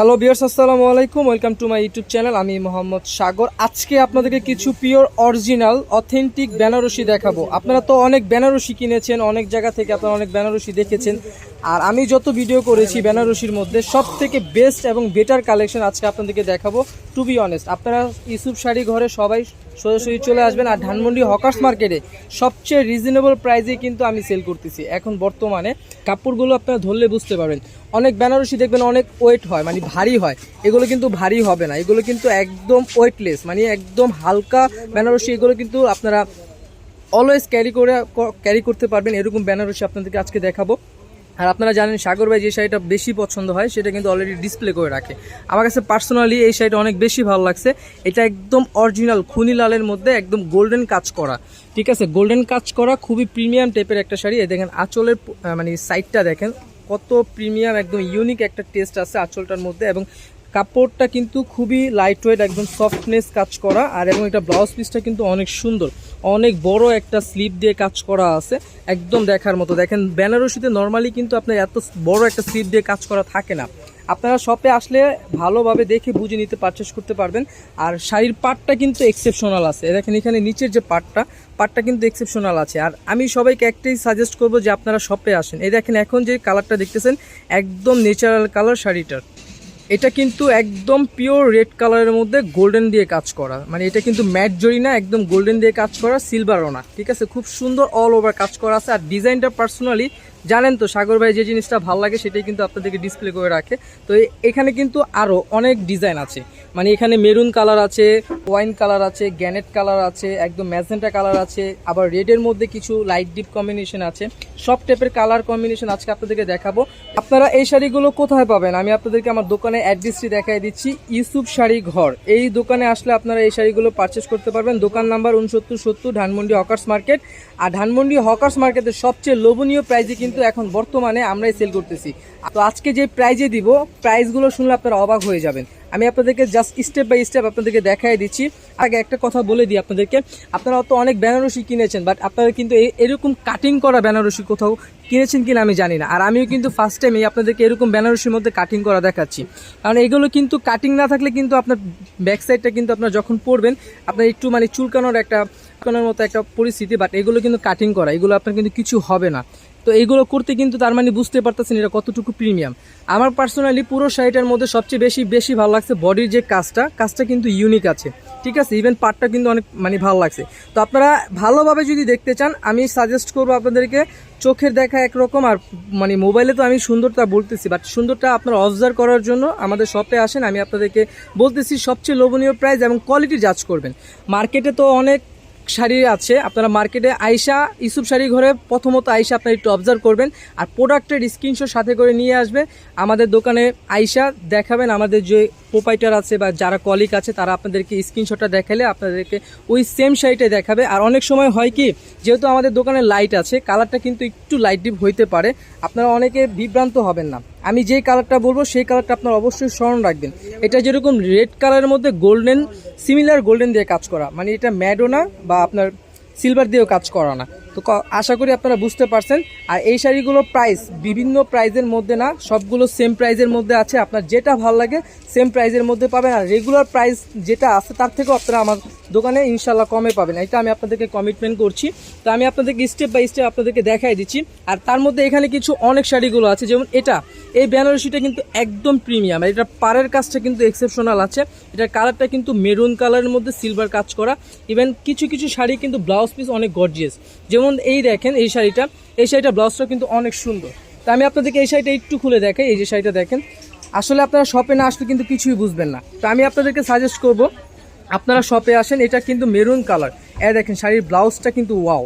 Hello viewers আসসালামু আলাইকুম। Welcome to my YouTube channel. আমি মোহাম্মদ সাগর। আজকে আপনাদেরকে কিছু পিওর, অরিজিনাল, অথেন্টিক বেনারসি দেখাবো। আপনারা তো অনেক বেনারসি কিনেছেন, অনেক জায়গা থেকে আপনারা অনেক বেনারসি দেখেছেন। আর আমি যত ভিডিও করেছি বেনারসির মধ্যে সব থেকে বেস্ট এবং বেটার কালেকশন আজকে আপনাদেরকে দেখাবো। টু বি অনেস্ট আপনারা ইসুফ শাড়ি ঘরে সবাই সোজাসুজি চলে আসবেন আর ধানমন্ডি হকার্স মার্কেটে সবচেয়ে রিজনেবল প্রাইসে কিন্তু আমি সেল করতেছি। এখন বর্তমানে কাপড়গুলো আপনারা ধরলে বুঝতে পারবেন। অনেক বেনারসি দেখবেন অনেক ওয়েট হয় মানে ভারী হয়। এগুলো কিন্তু ভারী হবে না। এগুলো কিন্তু একদম ওয়েটলেস মানে একদম হালকা বেনারসি। এগুলো কিন্তু আপনারা অলওয়েজ ক্যারি করে ক্যারি করতে পারবেন। এরকম বেনারসি আপনাদেরকে আজকে দেখাবো। আর আপনারা জানেন সাগর ভাই যে শাড়িটা বেশি পছন্দ হয়, সেটা কিন্তু অলরেডি ডিসপ্লে করে রাখে। আমার কাছে পার্সোনালি এই শাড়িটা অনেক বেশি ভালো লাগছে। এটা একদম অরিজিনাল খুনি লালের মধ্যে একদম গোল্ডেন কাজ করা। ঠিক আছে? গোল্ডেন কাজ করা, খুবই প্রিমিয়াম টাইপের একটা শাড়ি। এই দেখেন, আঁচলের মানে সাইডটা দেখেন, কত প্রিমিয়াম একদম ইউনিক একটা টেস্ট আছে আঁচলটার মধ্যে এবং কাপড়টা কিন্তু খুবই লাইট ওয়েট একদম সফটনেস কাজ করা, আর এবং এটা ব্লাউজ পিসটা কিন্তু অনেক সুন্দর। অনেক বড় একটা স্লিপ দিয়ে কাজ করা আছে, একদম দেখার মতো। দেখেন, বেনারসিতে নর্মালি কিন্তু আপনার এত বড় একটা স্লিপ দিয়ে কাজ করা থাকে না। আপনারা শপে আসলে ভালোভাবে দেখে বুঝে নিতে পারচেস করতে পারবেন। আর শাড়ির পাটটা কিন্তু এক্সেপশনাল আছে। দেখেন, এখানে নিচের যে পাটটা পাটটা কিন্তু এক্সেপশনাল আছে। আর আমি সবাইকে একটাই সাজেস্ট করব যে আপনারা শপে আসেন। এই দেখেন, এখন যে কালারটা দেখতেছেন, একদম ন্যাচারাল কালার শাড়িটার। এটা কিন্তু একদম পিওর রেড কালারের মধ্যে গোল্ডেন দিয়ে কাজ করা। মানে এটা কিন্তু ম্যাট জরি না, একদম গোল্ডেন দিয়ে কাজ করা সিলভারও না। ঠিক আছে? খুব সুন্দর অল ওভার কাজ করা আছে। আর ডিজাইনটা পার্সোনালি জানেন তো, সাগর ভাই যে জিনিসটা ভালো লাগে সেটাই কিন্তু আপনাদেরকে ডিসপ্লে করে রাখে। তো এখানে কিন্তু আরও অনেক ডিজাইন আছে। মানে এখানে মেরুন কালার আছে ওয়াইন কালার আছে গ্যানেট কালার আছে, একদম ম্যাজেন্টা কালার আছে, আবার রেডের মধ্যে কিছু লাইট ডিপ কম্বিনেশন আছে। সব টাইপের কালার কম্বিনেশন আজকে আপনাদেরকে দেখাবো। আপনারা এই শাড়িগুলো কোথায় পাবেন? আমি আপনাদেরকে আমার দোকানে অ্যাড্রেসটি দেখাই দিচ্ছি, ইউসুফ শাড়ি ঘর। এই দোকানে আসলে আপনারা এই শাড়িগুলো পারচেস করতে পারবেন। দোকান নাম্বার উনসত্তর সত্তর, ধানমন্ডি হকার্স মার্কেট। আর ধানমন্ডি হকার্স মার্কেটের সবচেয়ে লোভনীয় প্রাইজে কিন্তু এখন বর্তমানে আমরাই সেল করতেছি। তো আজকে যে প্রাইজে দিব প্রাইসগুলো শুনলে আপনারা অবাক হয়ে যাবেন। আমি আপনাদেরকে জাস্ট স্টেপ বাই স্টেপ আপনাদেরকে দেখাই দিচ্ছি। আগে একটা কথা বলে দিই আপনাদেরকে। আপনারা তো অনেক বেনারসি কিনেছেন বাট আপনারা কিন্তু এরকম কাটিং করা বেনারসি কোথাও কিনেছেন কিনা আমি জানি না। আর আমিও কিন্তু ফার্স্ট টাইম আপনাদেরকে এরকম বেনারসির মধ্যে কাটিং করা দেখাচ্ছি। কারণ এগুলো কিন্তু কাটিং না থাকলে কিন্তু আপনার ব্যাক সাইডটা কিন্তু আপনার যখন পরবেন, আপনার একটু মানে চুলকানোর একটা, চুলকানোর মতো একটা পরিস্থিতি বাট এগুলো কিন্তু কাটিং করা, এগুলো আপনার কিন্তু কিছু হবে না। তো এইগুলো করতে কিন্তু তার মানে বুঝতে পারতেছেন এটা কতটুকু প্রিমিয়াম আমার পার্সোনালি পুরো শাড়িটার মধ্যে সবচেয়ে বেশি বেশি ভালো লাগছে বডির যে কাজটা কাজটা কিন্তু ইউনিক আছে। ঠিক আছে? ইভেন পার্টটা কিন্তু অনেক মানে ভালো লাগছে। তো আপনারা ভালোভাবে যদি দেখতে চান, আমি সাজেস্ট করব আপনাদেরকে চোখের দেখা একরকম আর মানে মোবাইলে তো আমি সুন্দরটা বলতেছি বাট সুন্দরটা আপনারা অবজার্ভ করার জন্য আমাদের শপে আসেন, আমি আপনাদেরকে বলতেছি সবচেয়ে লোভনীয় প্রাইস এবং কোয়ালিটি জাজ করবেন। মার্কেটে তো অনেক শাড়ি আছে, আপনারা মার্কেটে আইসা ইসুফ শাড়ি ঘরে প্রথমত আইসা আপনারা একটু অবজার্ভ করবেন আর প্রোডাক্টের স্ক্রিনশট সাথে করে নিয়ে আসবে। আমাদের দোকানে আইসা দেখাবেন, আমাদের যে প্রোপাইটার আছে বা যারা কলিক আছে, তারা আপনাদেরকে স্ক্রিনশটটা দেখালে আপনাদেরকে ওই সেম শাড়িটাই দেখাবে। আর অনেক সময় হয় কি, যেহেতু আমাদের দোকানে লাইট আছে কালারটা কিন্তু একটু লাইট ডিপ হইতে পারে, আপনারা অনেকে বিভ্রান্ত হবেন না। আমি যে কালারটা বলব, সেই কালারটা আপনার অবশ্যই স্মরণ রাখবেন। এটা যেরকম রেড কালারের মধ্যে গোল্ডেন সিমিলার গোল্ডেন দিয়ে কাজ করা। মানে এটা ম্যাডো না বা আপনার সিলভার দিয়েও কাজ করা না। তো আশা করি আপনারা বুঝতে পারছেন। আর এই শাড়িগুলোর প্রাইস বিভিন্ন প্রাইজের মধ্যে না, সবগুলো সেম প্রাইজের মধ্যে আছে। আপনার যেটা ভালো লাগে সেম প্রাইজের মধ্যে পাবেন। আর রেগুলার প্রাইস যেটা আছে, তার থেকেও আপনারা আমার দোকানে ইনশাল্লাহ কমে পাবেন। এটা আমি আপনাদেরকে কমিটমেন্ট করছি। তো আমি আপনাদেরকে স্টেপ বাই স্টেপ আপনাদেরকে দেখাই দিচ্ছি। আর তার মধ্যে এখানে কিছু অনেক শাড়িগুলো আছে। যেমন এটা। এই বেনারসিটা কিন্তু একদম প্রিমিয়াম আর এটা পাড়ের কাজটা কিন্তু এক্সেপশনাল আছে। এটার কালারটা কিন্তু মেরুন কালারের মধ্যে সিলভার কাজ করা। ইভেন কিছু কিছু শাড়ি কিন্তু ব্লাউজ পিস অনেক গর্জিয়াস যেমন এই দেখেন, এই শাড়িটা এই শাড়িটা ব্লাউজটা কিন্তু অনেক সুন্দর। তা আমি আপনাদেরকে এই শাড়িটা একটু খুলে দেখাই, এই যে শাড়িটা দেখেন। আসলে আপনারা শপে না আসলে কিন্তু কিছুই বুঝবেন না। তা আমি আপনাদেরকে সাজেস্ট করব, আপনারা শপে আসেন, এটা কিন্তু মেরুন কালার এ দেখেন, শাড়ির ব্লাউজটা কিন্তু ওয়াও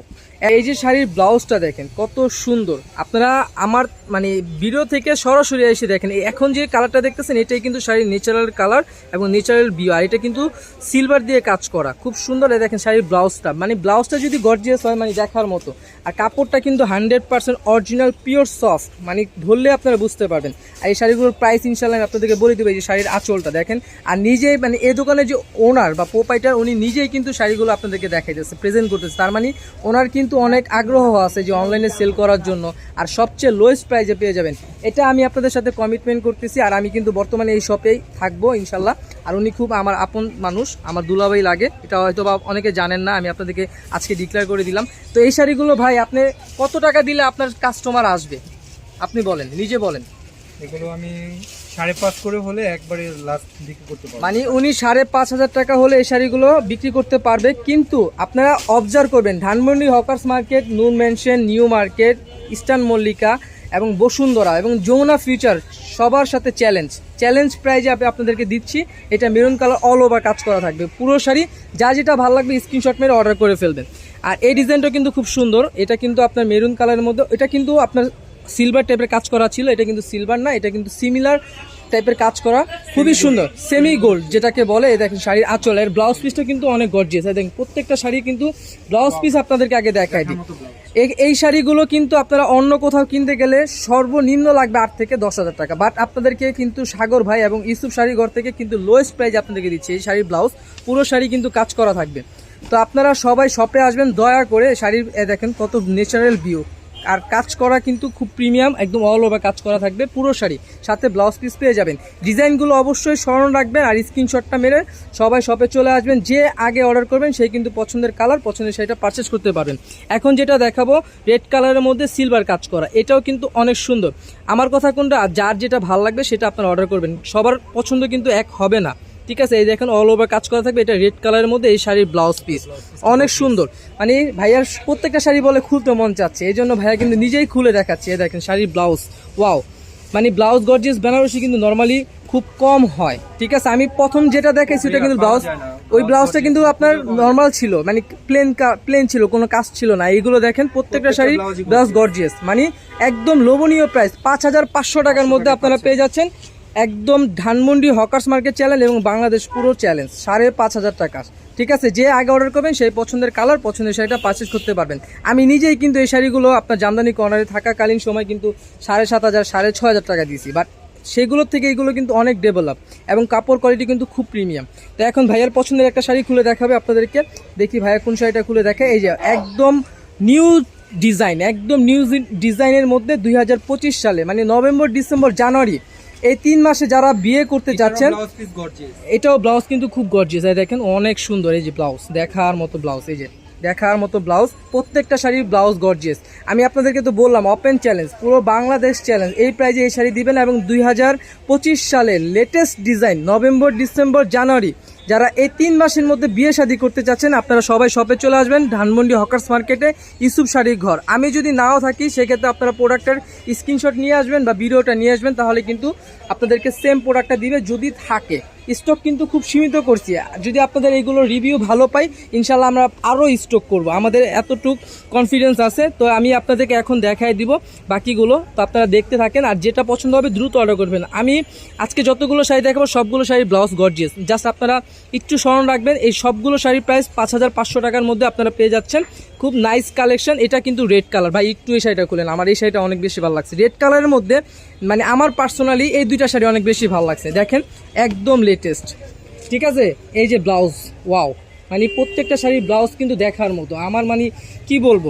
এই যে শাড়ির ব্লাউজটা দেখেন, কত সুন্দর। আপনারা আমার মানে ভিডিও থেকে সরাসরি এসে দেখেন এখন যে কালারটা দেখতেছেন, এটাই কিন্তু শাড়ির ন্যাচারাল কালার এবং ন্যাচারাল বিউ আর এটা কিন্তু সিলভার দিয়ে কাজ করা। খুব সুন্দর দেখেন শাড়ির ব্লাউজটা মানে ব্লাউজটা যদি গর্জিয়াস হয় মানে দেখার মতো। আর কাপড়টা কিন্তু hundred percent original pure soft মানে ধরলে আপনারা বুঝতে পারবেন। আর এই শাড়িগুলোর প্রাইস ইনশাল্লাহ আমি আপনাদেরকে বলে দেবো যে শাড়ির আঁচলটা দেখেন। আর নিজেই মানে এ দোকানে যে ওনার বা পোপাইটার উনি নিজেই কিন্তু শাড়িগুলো আপনাদেরকে দেখান দেখাইতেছে প্রেজেন্ট করতেছে। তার মানে ওনার কিন্তু অনেক আগ্রহ আছে যে অনলাইনে সেল করার জন্য। আর সবচেয়ে লোয়েস্ট প্রাইজে পেয়ে যাবেন। এটা আমি আপনাদের সাথে কমিটমেন্ট করতেছি আর আমি কিন্তু বর্তমানে এই শপেই থাকব ইনশাল্লাহ। আর উনি খুব আমার আপন মানুষ আমার দুলাভাই লাগে। এটা হয়তো বা অনেকে জানেন না আমি আপনাদেরকে আজকে ডিক্লেয়ার করে দিলাম। তো এই শাড়িগুলো ভাই আপনি কত টাকা দিলে আপনার কাস্টমার আসবে? আপনি বলেন নিজে বলেন। এগুলো আমি সাড়ে পাঁচ করে হলে একবারে লাস্ট বিক্রি করতে পারব। মানে উনি সাড়ে পাঁচ হাজার টাকা হলে এই শাড়িগুলো বিক্রি করতে পারবে কিন্তু আপনারা অবজার্ভ করবেন Dhanmondi Hawkers Market Noor Mansion New Market Eastern Mallika এবং বসুন্ধরা এবং যমুনা ফিউচার সবার সাথে চ্যালেঞ্জ চ্যালেঞ্জ প্রাইজে আপনাদেরকে দিচ্ছি। এটা মেরুন কালার অল ওভার কাজ করা থাকবে। পুরো শাড়ি, যা যেটা ভালো লাগবে স্ক্রিনশট মেরে অর্ডার করে ফেলবেন। আর এই ডিজাইনটা কিন্তু খুব সুন্দর। এটা কিন্তু আপনার মেরুন কালারের মধ্যে, এটা কিন্তু আপনার সিলভার টাইপের কাজ করা ছিল। এটা কিন্তু সিলভার না, এটা কিন্তু সিমিলার টাইপের কাজ করা খুবই সুন্দর। সেমি গোল্ড যেটাকে বলে দেখেন শাড়ির আঁচল এর ব্লাউজ পিসটা কিন্তু অনেক গর্জিয়াস দেখেন, প্রত্যেকটা শাড়ি কিন্তু ব্লাউজ পিস আপনাদেরকে আগে দেখাই দিই। এই- শাড়িগুলো কিন্তু আপনারা অন্য কোথাও কিনতে গেলে সর্বনিম্ন লাগবে আট থেকে দশ হাজার টাকা। বাট আপনাদেরকে কিন্তু সাগর ভাই এবং ইউসুফ শাড়ি ঘর থেকে কিন্তু লোয়েস্ট প্রাইস আপনাদেরকে দিচ্ছে এই শাড়ির ব্লাউজ পুরো শাড়ি কিন্তু কাজ করা থাকবে। তো আপনারা সবাই শপে আসবেন, দয়া করে শাড়ির দেখেন কত ন্যাচারাল ভিউ আর কাজ করা কিন্তু খুব প্রিমিয়াম, একদম অল ওভার কাজ করা থাকবে, পুরো শাড়ি। সাথে ব্লাউজ পিস পেয়ে যাবেন। ডিজাইনগুলো অবশ্যই স্মরণ রাখবেন আর স্ক্রিনশটটা মেরে সবাই শপে চলে আসবেন, যে আগে অর্ডার করবেন সেই কিন্তু পছন্দের কালার পছন্দের শাড়িটা পারচেস করতে পারবেন। এখন যেটা দেখাবো রেড কালারের মধ্যে সিলভার কাজ করা, এটাও কিন্তু অনেক সুন্দর। আমার কথা কোনটা যার যেটা ভালো লাগবে সেটা আপনারা অর্ডার করবেন। সবার পছন্দ কিন্তু এক হবে না। ঠিক আছে এই দেখেন অল ওভার কাজ করা থাকবে এটা রেড কালারের মধ্যে এই শাড়ির ব্লাউজ পিস অনেক সুন্দর। মানে ভাইয়ার প্রত্যেকটা শাড়ি বলে খুলতে মন চাচ্ছে এই জন্য ভাইয়া কিন্তু নিজেই খুলে দেখাচ্ছে এই দেখেন শাড়ির ব্লাউজ ওয়াও মানে ব্লাউজ গর্জিয়াস বেনারসি কিন্তু নর্মালি খুব কম হয়। ঠিক আছে আমি প্রথম যেটা দেখাইছি ওটা কিন্তু ব্লাউজ ওই ব্লাউজটা কিন্তু আপনার নর্মাল ছিল মানে প্লেন প্লেন ছিল কোনো কাজ ছিল না। এইগুলো দেখেন প্রত্যেকটা শাড়ি ব্লাউজ গর্জিয়াস মানে একদম লোভনীয় প্রাইস পাঁচ হাজার পাঁচশো টাকার মধ্যে আপনারা পেয়ে যাচ্ছেন। একদম ধানমন্ডি হকার্স মার্কেট চ্যালেঞ্জ এবং বাংলাদেশ পুরো চ্যালেঞ্জ, সাড়ে পাঁচ হাজার টাকা। ঠিক আছে, যে আগে অর্ডার করবেন, সেই পছন্দের কালার পছন্দের শাড়িটা পারচেস করতে পারবেন। আমি নিজেই কিন্তু এই শাড়িগুলো আপনার জামদানি কর্নারে থাকাকালীন সময় কিন্তু সাড়ে সাত হাজার, সাড়ে ছ হাজার টাকা দিয়েছি। বাট সেগুলোর থেকে এগুলো কিন্তু অনেক ডেভেলপ এবং কাপড় কোয়ালিটি কিন্তু খুব প্রিমিয়াম তো এখন ভাইয়ার পছন্দের একটা শাড়ি খুলে দেখাবে আপনাদেরকে। দেখি ভাইয়া কোন শাড়িটা খুলে দেখে। এই যে একদম নিউ ডিজাইন একদম নিউ ডিজাইনের মধ্যে দুই হাজার পঁচিশ সালে মানে নভেম্বর, ডিসেম্বর, জানুয়ারি এই তিন মাসে যারা বিয়ে করতে যাচ্ছেন এটাও ব্লাউজ কিন্তু খুব গর্জিয়াস এই দেখেন অনেক সুন্দর। এই যে ব্লাউজ দেখার মতো ব্লাউজ এই যে। দেখার মতো ব্লাউজ, প্রত্যেকটা শাড়ির ব্লাউজ গর্জিয়াস আমি আপনাদেরকে তো বললাম ওপেন চ্যালেঞ্জ পুরো বাংলাদেশ চ্যালেঞ্জ এই প্রাইজে এই শাড়ি দিবেন এবং দুই হাজার পঁচিশ সালের latest design November, December, January. যারা এই তিন মাসের মধ্যে বিয়ে শাদী করতে চাচ্ছেন, আপনারা সবাই শপে চলে আসবেন, ধানমন্ডি হকার্স মার্কেটে ইসুফ শাড়ির ঘর। আমি যদি নাও থাকি, সেক্ষেত্রে আপনারা প্রোডাক্টের স্ক্রিনশট নিয়ে আসবেন বা ভিডিওটা নিয়ে আসবেন, তাহলে কিন্তু আপনাদেরকে সেম প্রোডাক্টটা দিবে যদি থাকে। স্টক কিন্তু খুব সীমিত করছি। যদি আপনাদের এইগুলো রিভিউ ভালো পাই, ইনশাল্লাহ আমরা আরও স্টক করব। আমাদের এতটুক কনফিডেন্স আছে, তো আমি আপনাদেরকে এখন দেখাই দিব বাকিগুলো। তো আপনারা দেখতে থাকেন, আর যেটা পছন্দ হবে দ্রুত অর্ডার করবেন। আমি আজকে যতগুলো শাড়ি দেখাবো, সবগুলো শাড়ি ব্লাউজ গর্জিয়াস জাস্ট আপনারা একটু স্মরণ রাখবেন, এই সবগুলো শাড়ির প্রাইস পাঁচ হাজার পাঁচশো টাকার মধ্যে আপনারা পেয়ে যাচ্ছেন। খুব নাইস কালেকশন এটা কিন্তু রেড কালার ভাই, একটু এই শাড়িটা খুলেন। আমার এই শাড়িটা অনেক বেশি ভালো লাগছে। রেড কালারের মধ্যে মানে আমার পার্সোনালি এই দুইটা শাড়ি অনেক বেশি ভালো লাগছে। দেখেন, একদম লেটেস্ট ঠিক আছে? এই যে ব্লাউজ ওয়াও মানে প্রত্যেকটা শাড়ির ব্লাউজ কিন্তু দেখার মতো। আমার মানে কি বলব?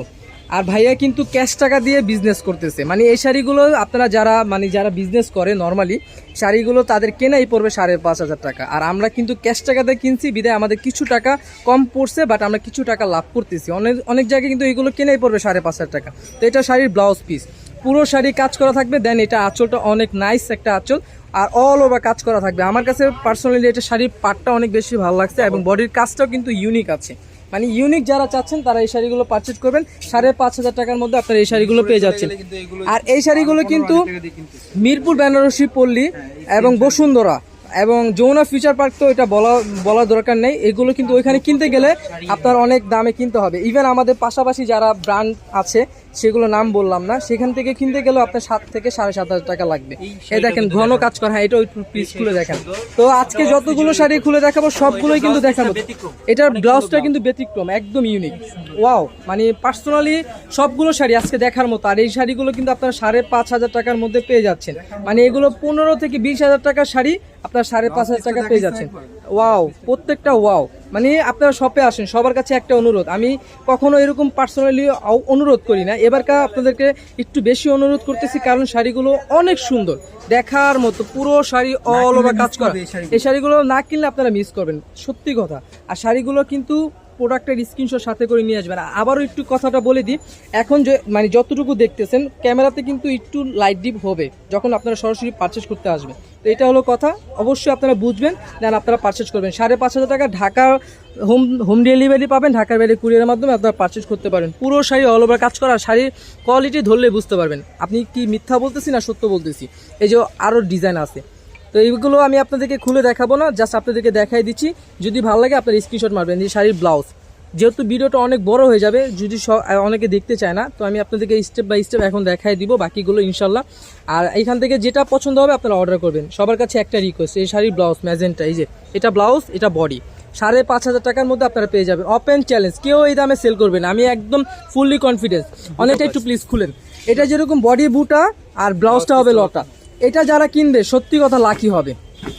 আর ভাইয়া কিন্তু ক্যাশ টাকা দিয়ে বিজনেস করতেছে। মানে এই শাড়িগুলো আপনারা যারা মানে যারা বিজনেস করে নর্মালি শাড়িগুলো তাদের কেনাই পড়বে সাড়ে পাঁচ হাজার টাকা। আর আমরা কিন্তু ক্যাশ টাকা দিয়ে কিনছি বিদায় আমাদের কিছু টাকা কম পড়ছে বাট আমরা কিছু টাকা লাভ করতেছি। অনেক অনেক জায়গায় কিন্তু এগুলো কেনাই পড়বে সাড়ে পাঁচ হাজার টাকা। তো এটা শাড়ির ব্লাউজ পিস পুরো শাড়ি কাজ করা থাকবে দেন এটা আঁচলটা অনেক নাইস একটা আঁচল। আর অল ওভার কাজ করা থাকবে। আমার কাছে পার্সোনালি এটা শাড়ির পাটটা অনেক বেশি ভালো লাগছে এবং বডির কাজটাও কিন্তু ইউনিক আছে। মানে ইউনিক যারা চাচ্ছেন তারা এই শাড়িগুলো পারচেজ করবেন। সাড়ে পাঁচ হাজার টাকার মধ্যে আপনারা এই শাড়িগুলো পেয়ে যাচ্ছেন। আর এই শাড়িগুলো কিন্তু মিরপুর বেনারসি পল্লী এবং বসুন্ধরা এবং যমুনা ফিউচার পার্ক তো এটা বলা বলার দরকার নেই। এগুলো কিন্তু ওইখানে কিনতে গেলে আপনার অনেক দামে কিনতে হবে। ইভেন আমাদের পাশাপাশি যারা ব্র্যান্ড আছে সেগুলো নাম বললাম না সেখান থেকে কিনতে গেলেও আপনার সাত থেকে সাড়ে সাত হাজার টাকা লাগবে। এই দেখেন ঘন কাজ করা হ্যাঁ এটা পিস খুলে দেখেন। তো আজকে যতগুলো শাড়ি খুলে দেখাবো সবগুলোই কিন্তু দেখাবো। এটার ব্লাউজটা কিন্তু ব্যতিক্রম একদম ইউনিক ওয়াও মানে পার্সোনালি সবগুলো শাড়ি আজকে দেখার মতো আর এই শাড়িগুলো কিন্তু আপনার সাড়ে পাঁচ হাজার টাকার মধ্যে পেয়ে যাচ্ছেন। মানে এগুলো পনেরো থেকে বিশ হাজার টাকার শাড়ি আপনার সাড়ে পাঁচ হাজার টাকা পেয়ে যাচ্ছেন। ওয়াও প্রত্যেকটা ওয়াও। মানে আপনারা শপে আসেন সবার কাছে একটা অনুরোধ। আমি কখনো এরকম পার্সোনালি অনুরোধ করি না। এবারকার আপনাদেরকে একটু বেশি অনুরোধ করতেছি কারণ শাড়িগুলো অনেক সুন্দর। দেখার মতো পুরো শাড়ি অল ওভার কাজ করা। এই শাড়িগুলো। না কিনলে আপনারা মিস করবেন সত্যি কথা। আর শাড়িগুলো কিন্তু প্রোডাক্টের স্ক্রিনশট সাথে করে নিয়ে আসবেন। আবারও একটু কথাটা বলে দিই, এখন যে মানে যতটুকু দেখতেছেন, ক্যামেরাতে কিন্তু একটু লাইট ডিপ হবে, যখন আপনারা সরাসরি পারচেস করতে আসবেন। তো এটা হলো কথা, অবশ্যই আপনারা বুঝবেন দেন আপনারা পারচেস করবেন। সাড়ে পাঁচ হাজার টাকা ঢাকা হোম হোম ডেলিভারি পাবেন, ঢাকার বাইরে কুরিয়ারের মাধ্যমে আপনারা পারচেস করতে পারেন। পুরো শাড়ি অল ওভার কাজ করা, শাড়ির কোয়ালিটি ধরলে বুঝতে পারবেন। আপনি কি মিথ্যা বলতেছি না সত্য বলতেছি? এই যে আরও ডিজাইন আছে। তো এইগুলো আমি আপনাদেরকে খুলে দেখাবো না জাস্ট আপনাদেরকে দেখাই দিচ্ছি। যদি ভালো লাগে আপনার স্ক্রিনশট মারবেন এই শাড়ির ব্লাউজ যেহেতু ভিডিওটা অনেক বড় হয়ে যাবে যদি অনেকে দেখতে চায় না তো আমি আপনাদেরকে স্টেপ বাই স্টেপ এখন দেখাই দিব বাকিগুলো ইনশাল্লাহ। আর এইখান থেকে যেটা পছন্দ হবে আপনারা অর্ডার করবেন। সবার কাছে একটা রিকোয়েস্ট এই শাড়ির ব্লাউজ ম্যাজেন্টা এই যে এটা ব্লাউজ এটা বডি সাড়ে পাঁচ হাজার টাকার মধ্যে আপনারা পেয়ে যাবেন। ওপেন চ্যালেঞ্জ কেউ এই দামে সেল করবে না আমি একদম ফুললি কনফিডেন্স অনেকটা একটু প্লিজ খুলেন। এটা যেরকম বডি বুটা আর ব্লাউজটা হবে লটা এটা যারা কিনবে, সত্যি কথা লাকি হবে।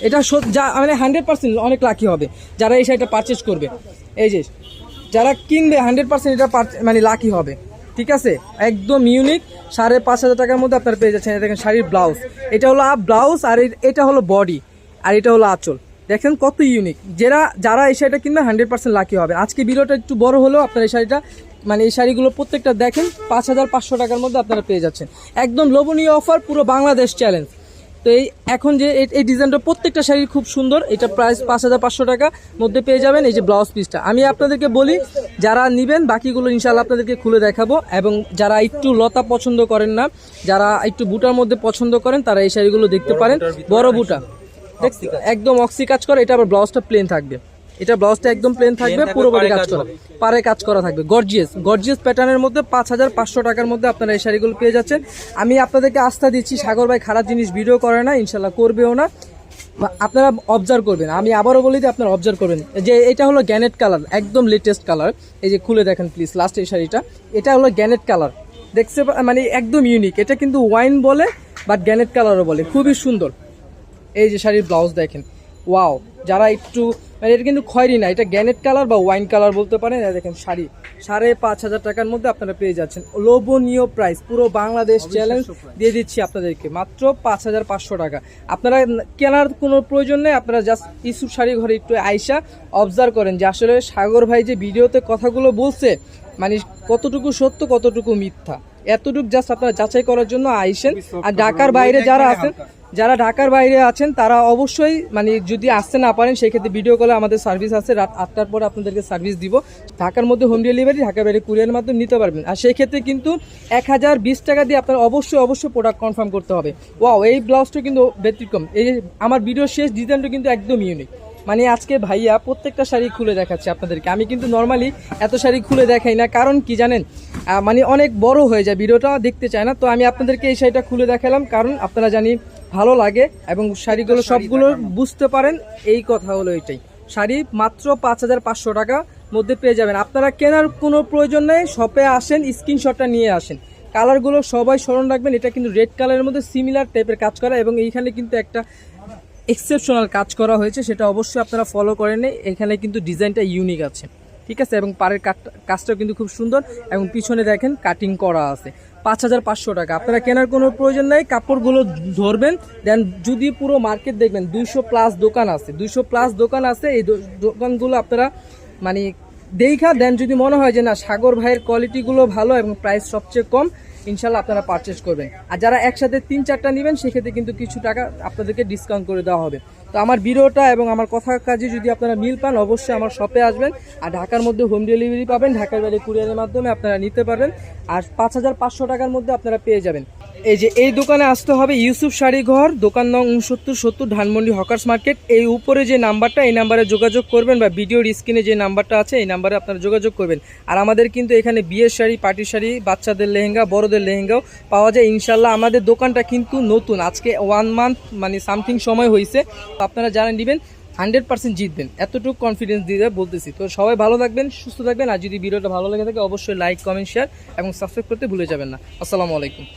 এটা যা মানে হান্ড্রেড পার্সেন্ট অনেক লাকি হবে, যারা এই শাড়িটা পারচেস করবে। এই যে, যারা কিনবে হান্ড্রেড পার্সেন্ট এটা মানে লাকি হবে। ঠিক আছে? একদম ইউনিক সাড়ে পাঁচ হাজার টাকার মধ্যে আপনারা পেয়ে যাচ্ছেন। দেখেন শাড়ির ব্লাউজ এটা হলো ব্লাউজ আর এটা হলো বডি আর এটা হলো আঁচল। দেখেন কত ইউনিক যারা যারা এই শাড়িটা কিনবে হান্ড্রেড পার্সেন্ট লাকি হবে। আজকে ভিডিওটা একটু বড় হলেও আপনার এই শাড়িটা মানে এই শাড়িগুলো প্রত্যেকটা দেখেন, পাঁচ হাজার পাঁচশো টাকার মধ্যে আপনারা পেয়ে যাচ্ছেন। একদম লোভনীয় অফার, পুরো বাংলাদেশ চ্যালেঞ্জ তো এই এখন যে এই- ডিজাইনটা প্রত্যেকটা শাড়ি খুব সুন্দর, এটা প্রাইস পাঁচ হাজার পাঁচশো টাকা মধ্যে পেয়ে যাবেন এই যে ব্লাউজ পিসটা আমি আপনাদেরকে বলি, যারা নেবেন, বাকিগুলো ইনশাল্লাহ আপনাদেরকে খুলে দেখাবো এবং যারা একটু লতা পছন্দ করেন না, যারা একটু বুটার মধ্যে পছন্দ করেন, তারা এই শাড়িগুলো দেখতে পারেন। বড় বুটা। দেখছি একদম অক্সি কাজ করে, এটা আবার ব্লাউজটা প্লেন থাকবে। এটা ব্লাউজটা একদম প্লেন থাকবে পুরো বডি কাজ করা। পারে কাজ করা থাকবে গর্জিয়াস গর্জিয়াস প্যাটার্নের মধ্যে পাঁচ হাজার পাঁচশো টাকার মধ্যে আপনারা এই শাড়িগুলো পেয়ে যাচ্ছেন। আমি আপনাদেরকে আস্থা দিচ্ছি সাগর ভাই খারাপ জিনিস ভিডিও করে না ইনশাল্লাহ করবেও না। আপনারা অবজার্ভ করবেন আমি আবারও বলি যে আপনারা অবজার্ভ করবেন। যে এটা হলো গ্যানেট কালার একদম লেটেস্ট কালার এই যে খুলে দেখেন প্লিজ লাস্ট এই শাড়িটা। এটা হলো গ্যানেট কালার দেখতে মানে একদম ইউনিক এটা কিন্তু ওয়াইন বলে বাট গ্যানেট কালারও বলে। খুবই সুন্দর। এই যে শাড়ির ব্লাউজ দেখেন। ওয়াও যারা একটু মানে এটা কিন্তু খয়েরি না এটা গ্যানেট কালার বা ওয়াইন কালার বলতে পারেন। দেখেন শাড়ি সাড়ে পাঁচ হাজার টাকার মধ্যে আপনারা পেয়ে যাচ্ছেন। লোভনীয় প্রাইস পুরো বাংলাদেশ চ্যালেঞ্জ দিয়ে দিচ্ছি আপনাদেরকে মাত্র পাঁচ হাজার পাঁচশো টাকা। আপনারা কেনার কোনো প্রয়োজন নেই আপনারা জাস্ট ইস্যু শাড়ি ঘরে একটু আইসা অবজার্ভ করেন যে আসলে সাগর ভাই যে ভিডিওতে কথাগুলো বলছে মানে কতটুকু সত্য কতটুকু মিথ্যা। এতটুকু জাস্ট আপনারা যাচাই করার জন্য আইসেন। আর ঢাকার বাইরে যারা আছেন যারা ঢাকার বাইরে আছেন, তারা অবশ্যই মানে যদি আসতে না পারেন, সেই ক্ষেত্রে ভিডিও কলে আমাদের সার্ভিস আছে। রাত আটটার পর আপনাদেরকে সার্ভিস দিব। ঢাকার মধ্যে হোম ডেলিভারি ঢাকার বাইরে কুরিয়ারের মাধ্যমে নিতে পারবেন। আর সেই ক্ষেত্রে কিন্তু এক হাজার বিশ টাকা দিয়ে আপনার অবশ্যই অবশ্যই প্রোডাক্ট কনফার্ম করতে হবে। ওয়াও এই ব্লাউজটা কিন্তু ব্যতিক্রম। এই আমার ভিডিও শেষ ডিজাইনটা কিন্তু একদম ইউনিক মানে আজকে ভাইয়া প্রত্যেকটা শাড়ি খুলে দেখাচ্ছে আপনাদেরকে। আমি কিন্তু নর্মালি এত শাড়ি খুলে দেখাই না। কারণ কি জানেন? মানে অনেক বড় হয়ে যায় ভিডিওটা দেখতে চায় না। তো আমি আপনাদেরকে এই শাড়িটা খুলে দেখালাম। কারণ আপনারা জানি ভালো লাগে এবং শাড়িগুলো সবগুলো বুঝতে পারেন এই কথা হলো এটাই। শাড়ি মাত্র পাঁচ হাজার পাঁচশো টাকা মধ্যে পেয়ে যাবেন। আপনারা কেনার কোনো প্রয়োজন নেই শপে আসেন স্ক্রিনশটটা নিয়ে আসেন। কালারগুলো সবাই স্মরণ রাখবেন এটা কিন্তু রেড কালারের মধ্যে সিমিলার টাইপের কাজ করা এবং এইখানে কিন্তু একটা এক্সেপশনাল কাজ করা হয়েছে সেটা অবশ্যই আপনারা ফলো করেন এখানে কিন্তু ডিজাইনটা ইউনিক আছে। ঠিক আছে? এবং পাড়ের কাজটাও কিন্তু খুব সুন্দর এবং পিছনে দেখেন কাটিং করা আছে। পাঁচ হাজার পাঁচশো টাকা। আপনারা কেনার কোনো প্রয়োজন নেই, কাপড়গুলো ধরবেন, দেন যদি পুরো মার্কেট দেখবেন, দুইশো প্লাস দোকান আছে, দুইশো প্লাস দোকান আছে, এই দোকানগুলো আপনারা মানে দেখা, দেন যদি মনে হয় যে না, সাগর ভাইয়ের কোয়ালিটিগুলো ভালো এবং প্রাইস সবচেয়ে কম ইনশাল্লাহ আপনারা পারচেস করবেন। আর যারা একসাথে তিন চারটা নেবেন, সেক্ষেত্রে কিন্তু কিছু টাকা আপনাদেরকে ডিসকাউন্ট করে দেওয়া হবে। তো আমার ভিডিওটা এবং আমার কথা কাজে যদি আপনারা মিল পান, অবশ্যই আমার শপে আসবেন। আর ঢাকার মধ্যে হোম ডেলিভারি পাবেন। ঢাকার বাইরে কুরিয়ারের মাধ্যমে আপনারা নিতে পারবেন। আর পাঁচ হাজার পাঁচশো টাকার মধ্যে আপনারা পেয়ে যাবেন। এই যে এই দোকানে আসতে হবে ইউসুফ শাড়ি ঘর, দোকান নং উনসত্তর, সত্তর, ধানমন্ডি হকার্স মার্কেট। এই উপরে যে নাম্বারটা, এই নাম্বারে যোগাযোগ করবেন বা ভিডিওর স্ক্রিনে যে নাম্বারটা আছে, এই নাম্বারে আপনারা যোগাযোগ করবেন। আর আমাদের কিন্তু এখানে বিয়ের শাড়ি পার্টি শাড়ি, বাচ্চাদের লেহেঙ্গা, বড়দের লেহেঙ্গাও পাওয়া যায়। ইনশাল্লাহ আমাদের দোকানটা কিন্তু নতুন, আজকে ওয়ান মান্থ মানে সামথিং সময় হয়েছে আপনারা যারা নেবেন হান্ড্রেড পার্সেন্ট জিতবেন। এতটুকু কনফিডেন্স দিয়ে বলতেছি। তো সবাই ভালো থাকবেন, সুস্থ থাকবেন। আর যদি ভিডিওটা ভালো লেগে থাকে, অবশ্যই লাইক কমেন্ট শেয়ার এবং সাবস্ক্রাইব করতে ভুলে যাবেন না। আসসালামু আলাইকুম।